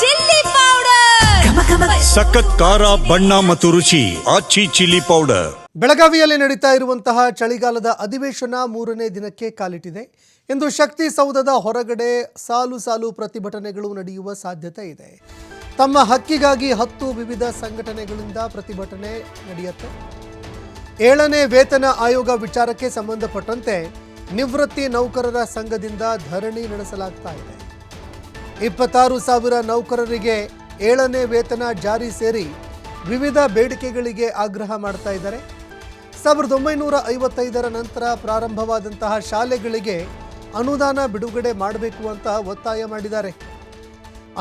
Chilli powder. ಸಖತ್ ಖಾರ ಬಣ್ಣ ಮತ್ತು ರುಚಿ ಆಚಿ ಚಿಲ್ಲಿ ಪೌಡರ್. ಬೆಳಗಾವಿಯಲ್ಲಿ ನಡೀತಾ ಇರುವಂತಹ ಚಳಿಗಾಲದ ಅಧಿವೇಶನ ಮೂರನೇ ದಿನಕ್ಕೆ ಕಾಲಿಟ್ಟಿದೆ. ಇಂದು ಶಕ್ತಿ ಸೌಧದ ಹೊರಗಡೆ ಸಾಲು ಸಾಲು ಪ್ರತಿಭಟನೆಗಳು ನಡೆಯುವ ಸಾಧ್ಯತೆ ಇದೆ. ತಮ್ಮ ಹಕ್ಕಿಗಾಗಿ ಹತ್ತು ವಿವಿಧ ಸಂಘಟನೆಗಳಿಂದ ಪ್ರತಿಭಟನೆ ನಡೆಯುತ್ತೆ. ಏಳನೇ ವೇತನ ಆಯೋಗ ವಿಚಾರಕ್ಕೆ ಸಂಬಂಧಪಟ್ಟಂತೆ ನಿವೃತ್ತಿ ನೌಕರರ ಸಂಘದಿಂದ ಧರಣಿ ನಡೆಸಲಾಗ್ತಾ ಇದೆ. ಇಪ್ಪತ್ತಾರು ಸಾವಿರ ನೌಕರರಿಗೆ ಏಳನೇ ವೇತನ ಜಾರಿ ಸೇರಿ ವಿವಿಧ ಬೇಡಿಕೆಗಳಿಗೆ ಆಗ್ರಹ ಮಾಡ್ತಾ ಇದ್ದಾರೆ. ಸಾವಿರದ ಒಂಬೈನೂರ ಐವತ್ತೈದರ ನಂತರ ಪ್ರಾರಂಭವಾದಂತಹ ಶಾಲೆಗಳಿಗೆ ಅನುದಾನ ಬಿಡುಗಡೆ ಮಾಡಬೇಕು ಅಂತ ಒತ್ತಾಯ ಮಾಡಿದ್ದಾರೆ.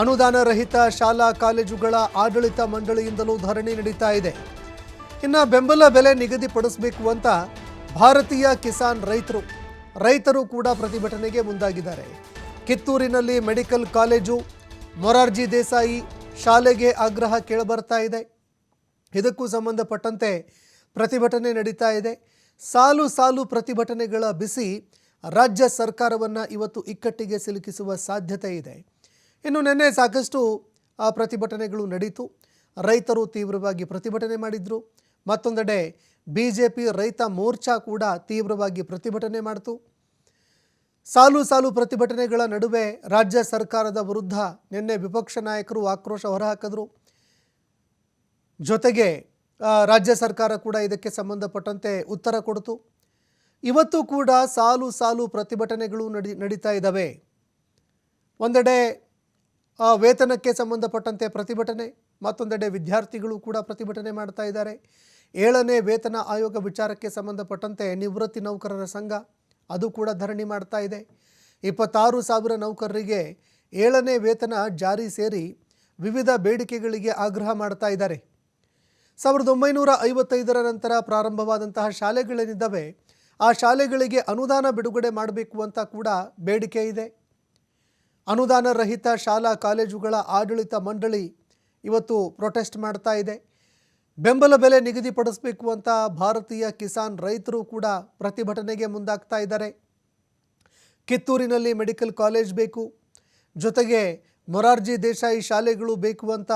ಅನುದಾನ ರಹಿತ ಶಾಲಾ ಕಾಲೇಜುಗಳ ಆಡಳಿತ ಮಂಡಳಿಯಿಂದಲೂ ಧರಣಿ ನಡೀತಾ ಇದೆ. ಇನ್ನು ಬೆಂಬಲ ಬೆಲೆ ನಿಗದಿಪಡಿಸಬೇಕು ಅಂತ ಭಾರತೀಯ ಕಿಸಾನ್ ರೈತರು ರೈತರು ಕೂಡ ಪ್ರತಿಭಟನೆಗೆ ಮುಂದಾಗಿದ್ದಾರೆ. ಕಿತ್ತೂರಿನಲ್ಲಿ ಮೆಡಿಕಲ್ ಕಾಲೇಜು, ಮೊರಾರ್ಜಿ ದೇಸಾಯಿ ಶಾಲೆಗೆ ಆಗ್ರಹ ಕೇಳಬರ್ತಾ ಇದೆ. ಇದಕ್ಕೂ ಸಂಬಂಧಪಟ್ಟಂತೆ ಪ್ರತಿಭಟನೆ ನಡೀತಾ ಇದೆ. ಸಾಲು ಸಾಲು ಪ್ರತಿಭಟನೆಗಳ ಬಿಸಿ ರಾಜ್ಯ ಸರ್ಕಾರವನ್ನು ಇವತ್ತು ಇಕ್ಕಟ್ಟಿಗೆ ಸಿಲುಕಿಸುವ ಸಾಧ್ಯತೆ ಇದೆ. ಇನ್ನು ನಿನ್ನೆ ಸಾಕಷ್ಟು ಆ ಪ್ರತಿಭಟನೆಗಳು ನಡೀತು. ರೈತರು ತೀವ್ರವಾಗಿ ಪ್ರತಿಭಟನೆ ಮಾಡಿದರು. ಮತ್ತೊಂದೆಡೆ ಬಿ ಜೆ ಪಿ ರೈತ ಮೋರ್ಚಾ ಕೂಡ ತೀವ್ರವಾಗಿ ಪ್ರತಿಭಟನೆ ಮಾಡಿತು. ಸಾಲು ಸಾಲು ಪ್ರತಿಭಟನೆಗಳ ನಡುವೆ ರಾಜ್ಯ ಸರ್ಕಾರದ ವಿರುದ್ಧ ನಿನ್ನೆ ವಿಪಕ್ಷ ನಾಯಕರು ಆಕ್ರೋಶ ಹೊರಹಾಕಿದ್ರು. ಜೊತೆಗೆ ರಾಜ್ಯ ಸರ್ಕಾರ ಕೂಡ ಇದಕ್ಕೆ ಸಂಬಂಧಪಟ್ಟಂತೆ ಉತ್ತರ ಕೊಡ್ತು. ಇವತ್ತು ಕೂಡ ಸಾಲು ಸಾಲು ಪ್ರತಿಭಟನೆಗಳು ನಡಿ, ನಡೀತಾ ಇದ್ದಾವೆ ಒಂದೆಡೆ ವೇತನಕ್ಕೆ ಸಂಬಂಧಪಟ್ಟಂತೆ ಪ್ರತಿಭಟನೆ, ಮತ್ತೊಂದೆಡೆ ವಿದ್ಯಾರ್ಥಿಗಳು ಕೂಡ ಪ್ರತಿಭಟನೆ ಮಾಡ್ತಾ ಇದ್ದಾರೆ. ಏಳನೇ ವೇತನ ಆಯೋಗ ವಿಚಾರಕ್ಕೆ ಸಂಬಂಧಪಟ್ಟಂತೆ ನಿವೃತ್ತಿ ನೌಕರರ ಸಂಘ ಅದು ಕೂಡ ಧರಣಿ ಮಾಡ್ತಾ ಇದೆ. ಇಪ್ಪತ್ತಾರು ಸಾವಿರ ನೌಕರರಿಗೆ ಏಳನೇ ವೇತನ ಜಾರಿ ಸೇರಿ ವಿವಿಧ ಬೇಡಿಕೆಗಳಿಗೆ ಆಗ್ರಹ ಮಾಡ್ತಾ ಇದ್ದಾರೆ. ಸಾವಿರದ ಒಂಬೈನೂರ ಐವತ್ತೈದರ ನಂತರ ಪ್ರಾರಂಭವಾದಂತಹ ಶಾಲೆಗಳೇನಿದ್ದಾವೆ ಆ ಶಾಲೆಗಳಿಗೆ ಅನುದಾನ ಬಿಡುಗಡೆ ಮಾಡಬೇಕು ಅಂತ ಕೂಡ ಬೇಡಿಕೆ ಇದೆ. ಅನುದಾನ ರಹಿತ ಶಾಲಾ ಕಾಲೇಜುಗಳ ಆಡಳಿತ ಮಂಡಳಿ ಇವತ್ತು ಪ್ರೊಟೆಸ್ಟ್ ಮಾಡ್ತಾ ಇದೆ. ಬೆಂಬಲ ಬೆಲೆ ನಿಗದಿಪಡಿಸಬೇಕು ಅಂತ ಭಾರತೀಯ ಕಿಸಾನ್ ರೈತರು ಕೂಡ ಪ್ರತಿಭಟನೆಗೆ ಮುಂದಾಗ್ತಾ ಇದ್ದಾರೆ. ಕಿತ್ತೂರಿನಲ್ಲಿ ಮೆಡಿಕಲ್ ಕಾಲೇಜ್ ಬೇಕು, ಜೊತೆಗೆ ಮೊರಾರ್ಜಿ ದೇಸಾಯಿ ಶಾಲೆಗಳು ಬೇಕು ಅಂತ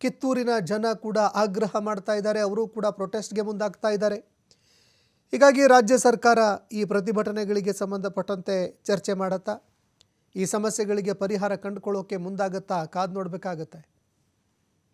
ಕಿತ್ತೂರಿನ ಜನ ಕೂಡ ಆಗ್ರಹ ಮಾಡ್ತಾ ಇದ್ದಾರೆ, ಅವರು ಕೂಡ ಪ್ರೊಟೆಸ್ಟ್ಗೆ ಮುಂದಾಗ್ತಾ ಇದ್ದಾರೆ. ಹೀಗಾಗಿ ರಾಜ್ಯ ಸರ್ಕಾರ ಈ ಪ್ರತಿಭಟನೆಗಳಿಗೆ ಸಂಬಂಧಪಟ್ಟಂತೆ ಚರ್ಚೆ ಮಾಡುತ್ತಾ, ಈ ಸಮಸ್ಯೆಗಳಿಗೆ ಪರಿಹಾರ ಕಂಡುಕೊಳ್ಳೋಕೆ ಮುಂದಾಗುತ್ತಾ ಕಾದು ನೋಡಬೇಕಾಗತ್ತೆ.